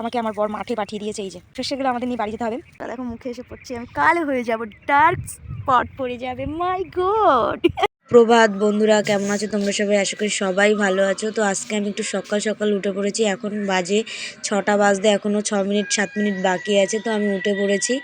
আমাকে আমার বর মাঠে পাঠিয়ে দিয়েছে এই যে। সেগুলো আমাদের নিয়ে বাড়ি যেতে হবে। দেখো মুখে এসে পড়ছি, আমি কালো হয়ে যাব ডার্ক স্পট পড়ে যাবে মাই গড প্রভাত বন্ধুরা, কেমন আছো তোমরা সবাই? আশা করি সবাই ভালো আছো। তো আজকে আমি একটু সকাল সকাল উঠে পড়েছি। এখন বাজে ছটা বাজতে এখনও ছ মিনিট, সাত মিনিট বাকি আছে, তো আমি উঠে পড়েছি।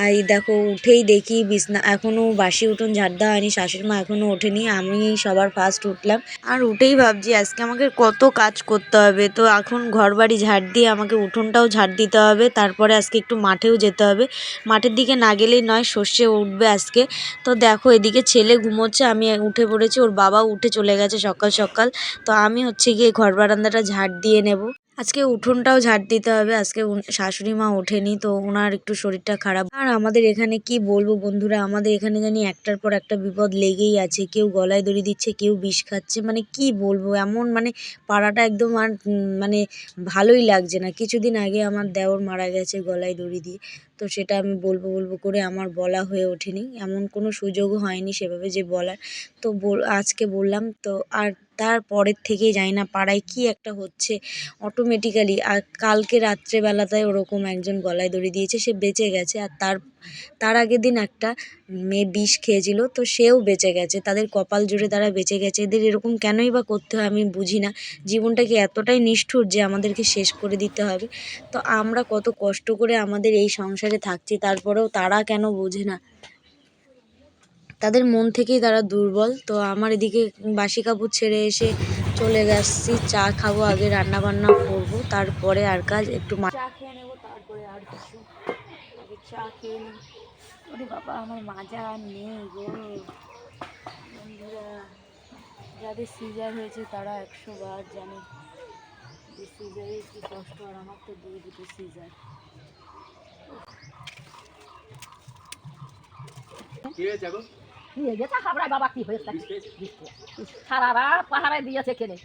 আর দেখো, উঠেই দেখি বিছনা এখনও বাসি উঠোন ঝাড় দেওয়া হয়নি, শাশুড়ি মা এখনও ওঠেনি, আমি সবার ফার্স্ট উঠলাম। আর উঠেই ভাবছি, আজকে আমাকে কত কাজ করতে হবে? তো এখন ঘর বাড়ি ঝাড় দিয়ে আমাকে উঠোনটাও ঝাড় দিতে হবে, তারপরে আজকে একটু মাঠেও যেতে হবে। মাঠের দিকে না গেলেই নয়, সর্ষে উঠবে আজকে। তো দেখো, এদিকে ছেলে ঘুমোচ্ছে, আমি উঠে পড়েছি, ওর বাবা উঠে চলে গেছে সকাল সকাল। তো আমি হচ্ছে গিয়ে ঘর বারান্দাটা ঝাড় দিয়ে নেব। আজকে উঠোনটাও ঝাড় দিতে হবে, আজকে শাশুড়ি মা ওঠেনি, তো ওনার একটু শরীরটা খারাপ। আর আমাদের এখানে কি বলব বন্ধুরা, আমাদের এখানে জানি একটার পর একটা বিপদ লেগেই আছে, কেউ গলায় দড়ি দিচ্ছে, কেউ বিষ খাচ্ছে মানে কি বলব, এমন মানে পাড়াটা একদম আর মানে ভালোই লাগছে না। কিছুদিন আগে আমার দেওর মারা গেছে গলায় দড়ি দিয়ে। তো সেটা আমি বলব বলব করে আমার বলা হয়ে ওঠেনি। এমন কোনো সুযোগও হয়নি সেভাবে যে বলার। তো আজকে বললাম, তো আর তার পরের থেকেই জানি না পাড়ায় কী একটা হচ্ছে। অটোমেটিক্যালি আর কালকে রাত্রেবেলাতে ওরকম একজন গলায় দড়ি দিয়েছে, সে বেঁচে গেছে আর তার তার আগের দিন একটা মেয়ে বিষ খেয়েছিল, তো সেও বেঁচে গেছে। তাদের কপাল জুড়ে তারা বেঁচে গেছে। এদের এরকম কেনই বা করতে হয় আমি বুঝি না। জীবনটাকে এতটাই নিষ্ঠুর যে আমাদেরকে শেষ করে দিতে হবে? তো আমরা কত কষ্ট করে আমাদের এই সংসারে থাকছি, তারপরেও তারা কেন বোঝে না? তাদের মন থেকেই তারা দুর্বল। তো আমার এদিকে বাসি কাপড় ছেড়ে এসে চলে গেছি চা খাব, আগে রান্না বান্না করব, তারপরে আর কাজ, একটু চা খেয়ে নেব, তারপরে আর কিছু। চা খেয়ে নিই ওরে বাবা আমার মাজা আর নেই গো। বন্ধুরা যাদের সিজার হয়েছে তারা একশো বার জানে যে সিজারের কী কষ্ট আর আমার তো দুই দুটো সিজার নিয়ে গেছে হাবড়ায় বাবা কি হয়েছে? সারা রাত পাহারায় দিয়েছে কেনে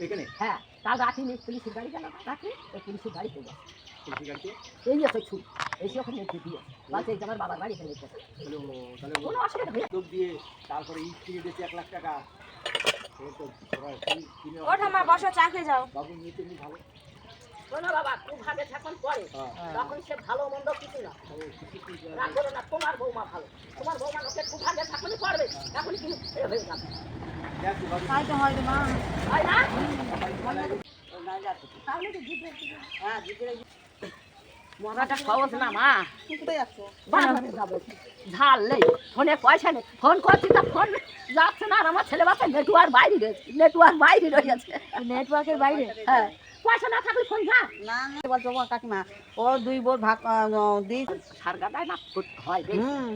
এখানে? হ্যাঁ কাল রাতে পুলিশের গাড়ি গেল রাতে ওই পুলিশের গাড়িতে গেল এই এসে ছুট এসে ওখানে নিয়ে দিয়ে। বলছে এই আমার বাবার বাড়ি এখানে গেছে কোনো অসুবিধা নেই। লোক দিয়ে তারপরে ইট কিনে দিয়েছে এক লাখ টাকা সে তো সবাই কিনে- কিনে ও ঠাম্মা বসো চা খেয়ে যাও। বাবু নিয়ে তেমনি ভালো। শোনো বাবা খুব ভাগে থাকুন পরে হ্যাঁ। তখন সে ভালো মন্দ কিছু না। রাগ করো না তোমার বৌমা ভালো। তোমার বৌমা ওকে খুব ভাগে থাকুনই পড়বে এখন কি এ হয়ে যাবে। দেখ তো বাবু। হয়তো হয় রে মা। হয় না? মরাটা সহজ না মা। বাগানে যাব। ঝাল নেই। ফোনে পয়সা নেই। ফোন করছি তা ফোন যাচ্ছে না আর আমার ছেলে বাচ্চা নেটওয়ার্ক বাইরে নেটওয়ার্ক বাইরে রয়েছে। নেটওয়ার্কের বাইরে? হ্যাঁ। পয়সা না থাকলে ফোন যা না না কাকিমা। ও দুই বোর ভাগ দিই না হয়। হুম।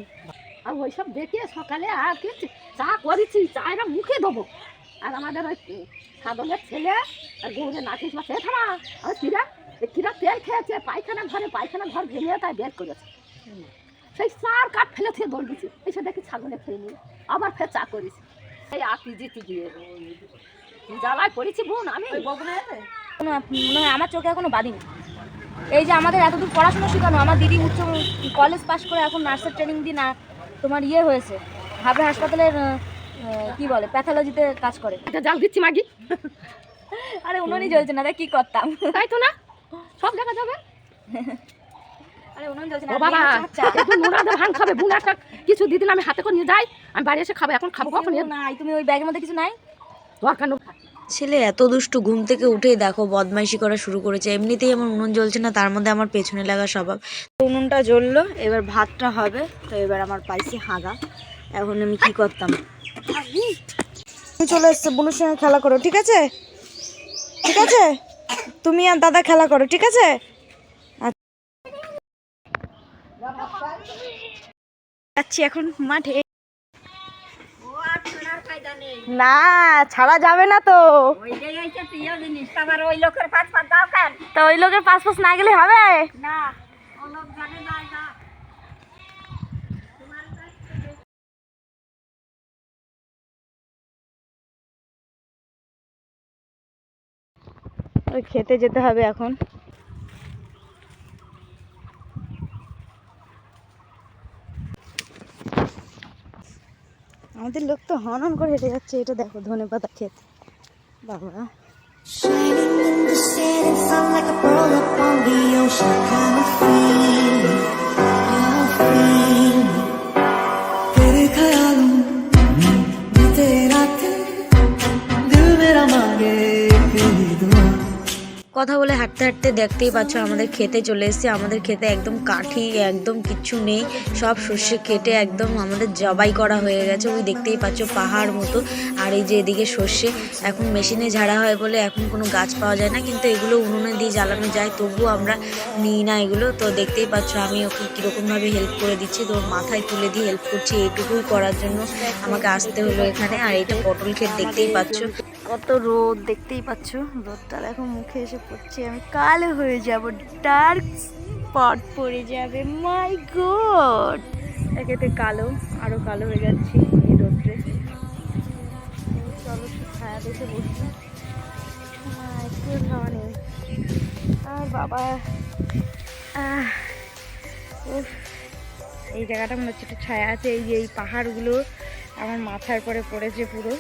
আর ওইসব দেখে সকালে আর কি চা করেছি চায়টা মুখে দেবো। আর আমাদের ওই সাধনের ছেলে আর গৌরের নাচিস বা সে থামা। আর কিরা এই তেল খেয়েছে পায়খানা ঘরে পায়খানা ঘর ভেঙে তাই বের করেছে। সেই চার কাঠ ফেলে থেকে দৌড় দিছি। এসে দেখি ছাগলে খেয়ে নিয়ে আবার ফের চা করেছি। এই আতি জিতি গিয়ে জ্বালায় পড়েছি বোন আমি। মনে হয় আমার চোখে এখনও বাঁধিনি। এই যে আমাদের এতদূর পড়াশোনা শেখানো আমার দিদি উচ্চ কলেজ পাশ করে এখন নার্সের ট্রেনিং দিয়ে না তোমার ইয়ে হয়েছে। হাবড়া হাসপাতালের কি বলে প্যাথোলজিতে কাজ করে। এটা জাল দিচ্ছি মাগি। আরে উনুনই জ্বলছে না তাই কি করতাম? তাই তো না? সব দেখা যাবে? আরে উনুন জ্বলছে না ও বাবা আচ্ছা একটু ভাঙ খাবে বুন একটা কিছু দিদিন আমি হাতে করে নিয়ে যাই আমি বাড়ি এসে খাব এখন খাব কখন নাই তুমি ওই ব্যাগের মধ্যে কিছু নাই? দরকার নেই ছেলে এত দুষ্টু ঘুম থেকে উঠেই দেখো বদমাইশি করা শুরু করেছে। এমনিতেই আমার উনুন জ্বলছে না তার মধ্যে আমার পেছনে লাগা স্বভাব। তো উনুনটা জ্বললো এবার ভাতটা হবে তো এবার আমার পাইছি হাগা। এখন আমি কি করতাম? তুমি চলে এসছে বোনের সঙ্গে খেলা করো ঠিক আছে? ঠিক আছে? তুমি আর দাদা খেলা করো ঠিক আছে? আচ্ছা। যাচ্ছি এখন মাঠে। না ছাড়া যাবে না তো। ওই লোকের পাঁচ পাঁচ না গেলে হবে? না ও লোক জানে না না ওই খেতে যেতে হবে এখন। আমাদের লোক তো হন হন করে হেঁটে যাচ্ছে, এটা দেখো ধনে পাতা খেতে বাবা কথা বলে হাঁটতে হাঁটতে দেখতেই পাচ্ছ আমাদের খেতে চলে এসেছি। আমাদের খেতে একদম কাঠি, একদম কিচ্ছু নেই। সব সর্ষে কেটে একদম আমাদের জবাই করা হয়ে গেছে। ওই দেখতেই পাচ্ছ পাহাড় মতো। আর এই যে এদিকে সর্ষে, এখন মেশিনে ঝাড়া হয় বলে এখন কোনো গাছ পাওয়া যায় না। কিন্তু এগুলো উনুনে দিয়ে জ্বালানো যায় তবুও আমরা নিই না এগুলো। তো দেখতেই পাচ্ছ আমি ওকে কীরকমভাবে হেল্প করে দিচ্ছি। তো মাথায় তুলে দিয়ে হেল্প করছি এইটুকুই করার জন্য। আমাকে আসতে হলো এখানে। আর এটা পটল ক্ষেত দেখতেই পাচ্ছ। কত রোদ, দেখতেই পাচ্ছ? রোদটা দেখো, মুখে এসে পড়ছে। আমি কালো হয়ে যাব ডার্ক স্পট পড়ে যাবে। মাই গড একেতে কালো, আরও কালো হয়ে যাচ্ছি এই রোদ্রে। চলো ছায়া দেখে বসছি নেই আর বাবা এই জায়গাটা মনে হচ্ছে একটু ছায়া আছে, এই যে এই পাহাড়গুলো, আমার মাথার পরে পড়েছে পুরো।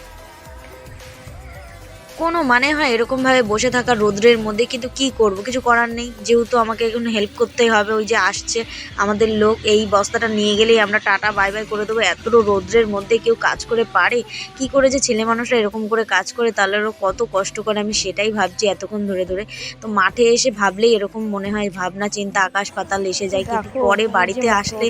কোনো মানে হয় এরকমভাবে বসে থাকা রোদ্রের মধ্যে কিন্তু কি করব? কিছু করার নেই। যেহেতু আমাকে এখন হেল্প করতেই হবে ওই যে আসছে আমাদের লোক এই বস্তাটা নিয়ে গেলেই আমরা টাটা বাই বাই করে দেবো। এত রোদ্রের মধ্যে কেউ কাজ করে পারে? কি করে যে ছেলে মানুষরা এরকম করে কাজ করে তাহলে কত কষ্ট করে? আমি সেটাই ভাবছি এতক্ষণ ধরে ধরে। তো মাঠে এসে ভাবলেই এরকম মনে হয় ভাবনা চিন্তা আকাশ পাতাল এসে যায়। কিন্তু পরে বাড়িতে আসলে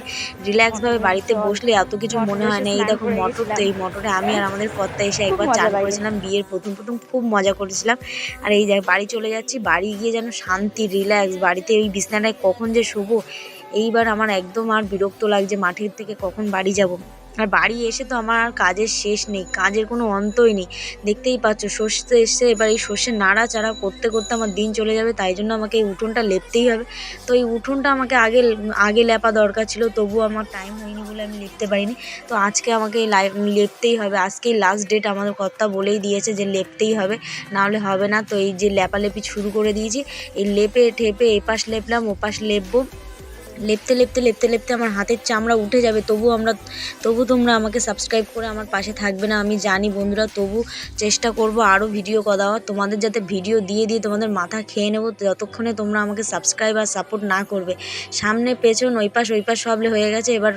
রিল্যাক্সভাবে বাড়িতে বসলে এত কিছু মনে হয় না। এই দেখো মটর তো এই মটরে আমি আর আমাদের কর্তা এসে একবার চান করেছিলাম বিয়ের প্রথম প্রথম খুব মজা করেছিলাম। আর এই দেখ, বাড়ি চলে যাচ্ছি, বাড়ি গিয়ে যেন শান্তি রিল্যাক্স বাড়িতে ওই বিছানায় কখন যে শোবো, এইবার আমার একদম আর বিরক্ত লাগছে মাঠের থেকে কখন বাড়ি যাব। আর বাড়ি এসে তো আমার আর কাজের শেষ নেই, কাজের কোনো অন্তই নেই। দেখতেই পাচ্ছ, সর্ষে এসে এবার এই সর্ষে নাড়াচাড়া করতে করতে আমার দিন চলে যাবে, তাই জন্য আমাকে এই উঠোনটা লেপতেই হবে। তো এই উঠোনটা আমাকে আগে আগে লেপা দরকার ছিল, তবুও আমার টাইম হয়নি। আমি লিখতে পারিনি। তো আজকে আমাকে লাইভ লাই- লেপতেই হবে। আজকেই লাস্ট ডেট আমাদের কর্তা বলেই দিয়েছে যে লেপতেই হবে, নাহলে হবে না। তো এই যে লেপালেপি শুরু করে দিয়েছি, এই লেপে ঠেপে এপাশ লেপলাম, ওপাশ লেপবো। লেপতে লেপতে লেপতে লেপতে আমার হাতের চামড়া উঠে যাবে। তবু আমরা, তবু তোমরা আমাকে সাবস্ক্রাইব করে আমার পাশে থাকবে না। আমি জানি বন্ধুরা, তবু চেষ্টা করব আরও ভিডিও দেওয়ার। তোমাদের যাতে ভিডিও দিয়ে দিয়ে তোমাদের মাথা খেয়ে নেব, যতক্ষণে তোমরা আমাকে সাবস্ক্রাইব আর সাপোর্ট না করবে। সামনে, পেছন, ওই পাশ ওই পাশ সব হয়ে গেছে। এবার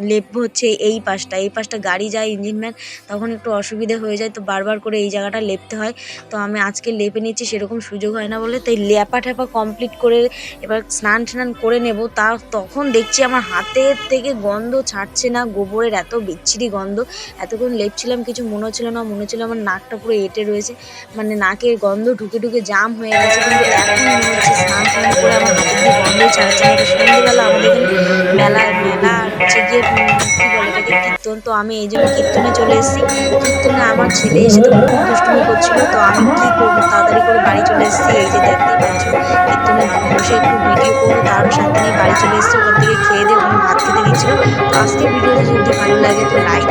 লেপবো হচ্ছে এই পাশটা। এই পাশটা গাড়ি যায় ইঞ্জিন ম্যান তখন একটু অসুবিধে হয়ে যায়। তো বারবার করে এই জায়গাটা লেপতে হয়। তো আমি আজকে লেপে নিচ্ছি, সেরকম সুযোগ হয় না বলে। তাই লেপা ঠেপা কমপ্লিট করে এবার স্নান টান করে নেব। তা তখন দেখছি আমার হাতের থেকে গন্ধ ছাড়ছে না, গোবরের এত বিচ্ছিরি গন্ধ। এতক্ষণ লেপছিলাম কিছু মনে হচ্ছিল না, মনে হচ্ছিল আমার নাকটা পুরো এঁটে রয়েছে। মানে নাকের গন্ধ ঢুকে ঢুকে জাম হয়ে গেছে, কিন্তু এখন মনে হচ্ছে স্নান টান করে আমার হাতের থেকে গন্ধ ছাড়ছে না। সন্ধ্যেবেলা আমাদের মেলা মেলা হচ্ছে গিয়ে কি বলে? কীর্তন, তো আমি এই জন্য কীর্তনে চলে এসেছি। কীর্তনে আমার ছেলে এসে তো খুব দুষ্টুমি করছিল, তো আমি কী করব? তাড়াতাড়ি করে বাড়ি চলে এসেছি। এই যে দেখতে পাচ্ছ, কীর্তনে বসে একটু ভিডিও করব তারও সাথে নিয়ে বাড়ি চলে এসেছি। ওখান থেকে খেয়ে দিয়ে ওখানে ভাত খেতে দিচ্ছিল তো আজকে ভিডিওটা যদি ভালো লাগে, তো লাইক